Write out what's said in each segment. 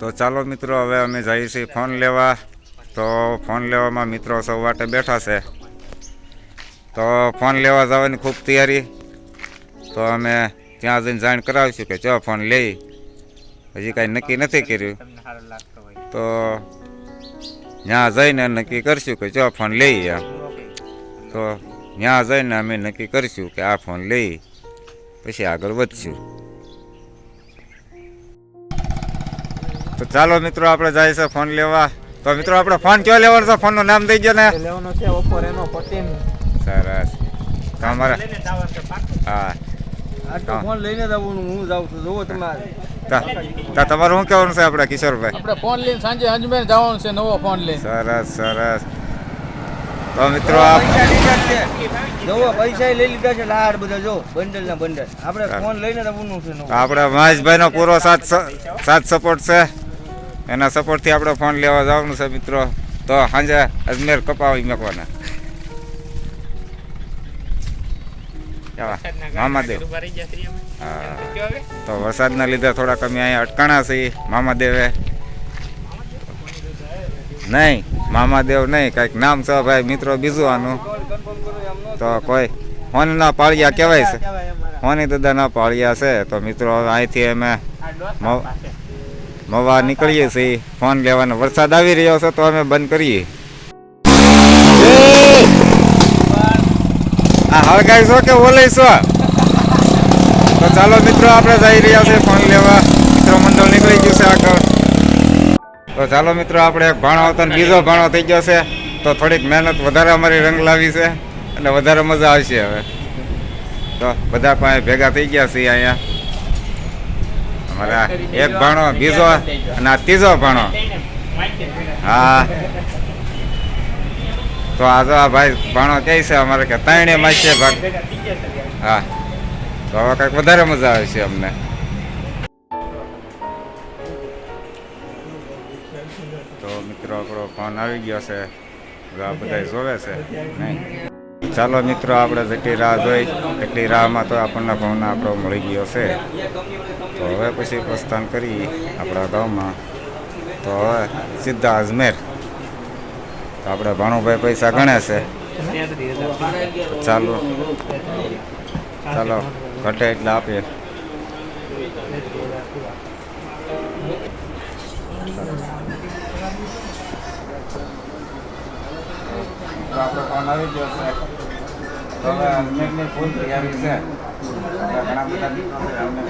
તો ચાલો મિત્રો, હવે અમે જઈએ છીએ ફોન લેવા. તો ફોન લેવામાં મિત્રો સૌ વાટે બેઠા છે. તો ફોન લેવા જવાની ખૂબ તૈયારી. તો અમે ત્યાં જઈને જાણ કરાવીશું કે ચો ફોન લઈ. હજી કાંઈ નક્કી નથી કર્યું. તો ત્યાં જઈને નક્કી કરશું કે જો ફોન લઈ એમ. તો ત્યાં જઈને અમે નક્કી કરીશું કે આ ફોન લઈ. પછી આગળ વધશું. તો ચાલો મિત્રો આપણે જાય છે ફોન લેવા. તો મિત્રો આપણે ફોન ક્યાં લેવાનો છે? ફોનનું નામ દઈ ગયો ને. લેવાનો છે ઓપ્પો રેનો ફોર્ટીન. સરસ. તમારા હા. ફોન લઈને જ હું જાઉં છું. જોવો તમારે. તા તા તમારું શું કહેવાનું છે આપણે કિશોરભાઈ? આપણે ફોન લઈને સાંજે અજમેર જવાનું છે નવો ફોન લઈને. સરસ સરસ. તો મિત્રો જોવો પૈસા લઈ લીધા છે લાડ બધા જો બંડલ ના બંડલ. આપણે ફોન લઈને જ આવવાનું છે આપણે મહેશભાઈનો પૂરો સાથ સાથ સપોર્ટ છે. એના સપોર્ટથી આપણે ફોન લેવા જવાનું છે મિત્રો. તો સાંજે અજમેર કપાવી મેકવાના. કેવા? મામાદેવ. હા. તો વરસાદના લીધે થોડાક અમે અહીંયા અટકાણા છીએ. મામાદેવે. નહીં મામાદેવ નહીં. કંઈક નામ છે ભાઈ મિત્રો બીજું આનું તો કોઈ હોનના પાળિયા કહેવાય છે. હોની દાદાના પાળિયા છે. તો મિત્રો અહીંથી અમે મવ- નીકળીએ છીએ. ફોન લેવાનો વરસાદ આવી રહ્યો છે તો અમે બંધ કરીએ. આ હળગાઈ છો કે ઓલઈ છો? તો ચાલો મિત્રો આપણે જઈ રહ્યા છે ફોન લેવા. મિત્રો મંડળ નીકળી ગયું છે આગળ. તો ચાલો મિત્રો આપણે એક ભાણો હતો બીજો ભાણો થઈ ગયો છે. તો થોડીક મહેનત વધારે અમારી રંગ લાવી છે. અને વધારે મજા આવશે હવે. તો બધા પાસે ભેગા થઈ ગયા છીએ અહીંયા. અમારા એક ભાણો, બીજો અને આ ત્રીજો ભાણો. હા. તો આ જો આ ભાઈ ભાણો કહે છે અમારે કે ત્રણે માસે ભાગ. હા. તો હવે કંઈક વધારે મજા આવે છે અમને. તો મિત્રો આપણો ફોન આવી ગયો છે. બધા જોવે છે. નહીં. ચાલો મિત્રો, આપણે જેટલી રાહ જોઈ, એટલી રાહમાં તો આપણને ફોન આપણો મળી ગયો છે. તો હવે પછી પ્રસ્થાન કરી આપણા ગામમાં. તો હવે સીધા અજમેર. તો આપણે ભાણુભાઈ પૈસા ગણે છે. ચાલો. ચાલો, ઘટે એટલે આપીએ. તો આપણો ફોન આવી ગયો છે તો હવે અજમેરની ફૂલ તૈયારી છે ઘણા બધા મિત્રો છે અમને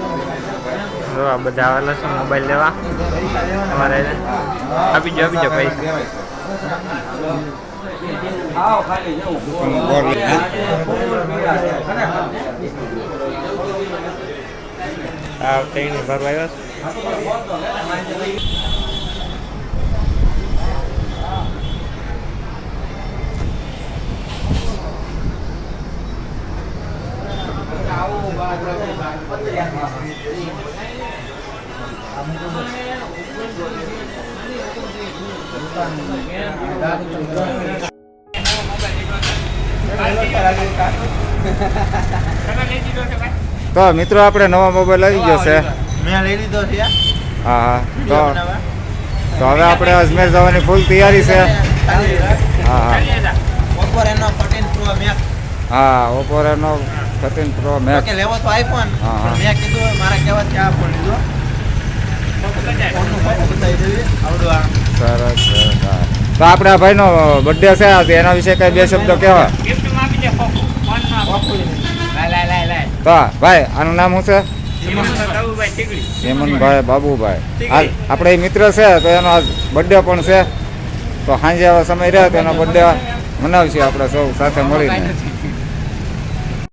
જો આ બધા આવેલા છે મોબાઈલ લેવા અમારે આપી દો આપી દો પૈસા આ વખતે ભરવા આવ્યો તો મિત્રો આપણે નવો મોબાઈલ આવી ગયો છે. મેં લઈ લીધો છે. હા હા. તો તો હવે આપણે અજમેર જવાની ફૂલ તૈયારી છે. હા હા. રેનો પ્રો મેક્સ હા Oppo Reno thirteen Pro Max કે લેવો તો આઈફોન હા, હા. મેં કીધું મારા કહેવાથી આ ફોન લીધો સરસ સરસ હા. તો આપણે આ ભાઈનો બર્થડે છે આજે એના વિશે કઈ બે શબ્દો કહેવા? તો ભાઈ આનું નામ શું છે? હેમંતભાઈ બાબુભાઈ. આ આપણે એ મિત્ર છે તો એનો આજ બર્થડે પણ છે. તો સાંજે સમય રહે તો એનો બર્થડે મનાવશું આપણે સૌ સાથે મળીને.